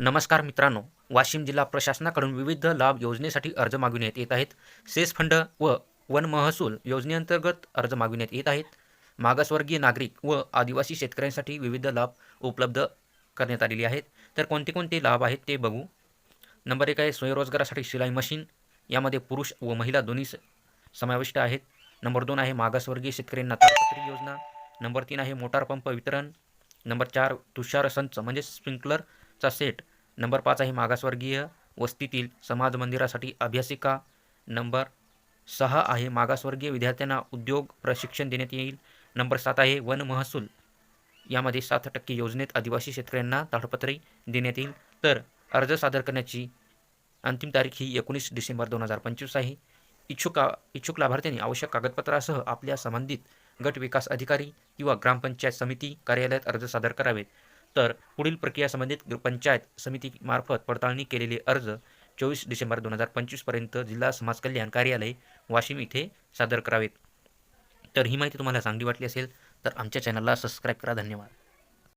नमस्कार मित्रांनो वाशिम जिल्हा प्रशासनाकडून विविध लाभ योजनेसाठी अर्ज मागविण्यात येत आहेत. सेस फंड व वन महसूल योजनेअंतर्गत अर्ज मागविण्यात येत आहेत. मागासवर्गीय नागरिक व आदिवासी शेतकऱ्यांसाठी विविध लाभ उपलब्ध करण्यात आलेले आहेत. तर कोणते कोणते लाभ आहेत ते बघू. नंबर एक आहे स्वयंरोजगारासाठी शिलाई मशीन. यामध्ये पुरुष व महिला दोन्ही स- समाविष्ट आहेत. नंबर दोन आहे मागासवर्गीय शेतकऱ्यांना तारपत्री योजना. नंबर तीन आहे मोटार पंप वितरण. नंबर चार तुषार संच म्हणजे स्प्रिंकलरचा सेट. नंबर पाच आहे मागासवर्गीय वस्तीतील समाज मंदिरासाठी अभ्यासिका. नंबर सहा आहे मागासवर्गीय विद्यार्थ्यांना उद्योग प्रशिक्षण देण्यात येईल. नंबर सात आहे वन महसूल. यामध्ये सात टक्के योजनेत आदिवासी शेतकऱ्यांना ताडपत्री देण्यात येईल. तर अर्ज सादर करण्याची अंतिम तारीख ही एकोणीस डिसेंबर दोन हजार पंचवीस आहे. इच्छुक इच्छुक लाभार्थ्यांनी आवश्यक कागदपत्रासह आपल्या संबंधित गट विकास अधिकारी किंवा ग्रामपंचायत समिती कार्यालयात अर्ज सादर करावेत. तर पुढील प्रक्रिया संबंधित पंचायत समितीमार्फत पडताळणी केलेले अर्ज चोवीस डिसेंबर दोन हजार पंचवीसपर्यंत जिल्हा समाज कल्याण कार्यालय वाशिम इथे सादर करावेत. तर ही माहिती तुम्हाला चांगली वाटली असेल तर आमच्या चॅनलला सबस्क्राईब करा. धन्यवाद.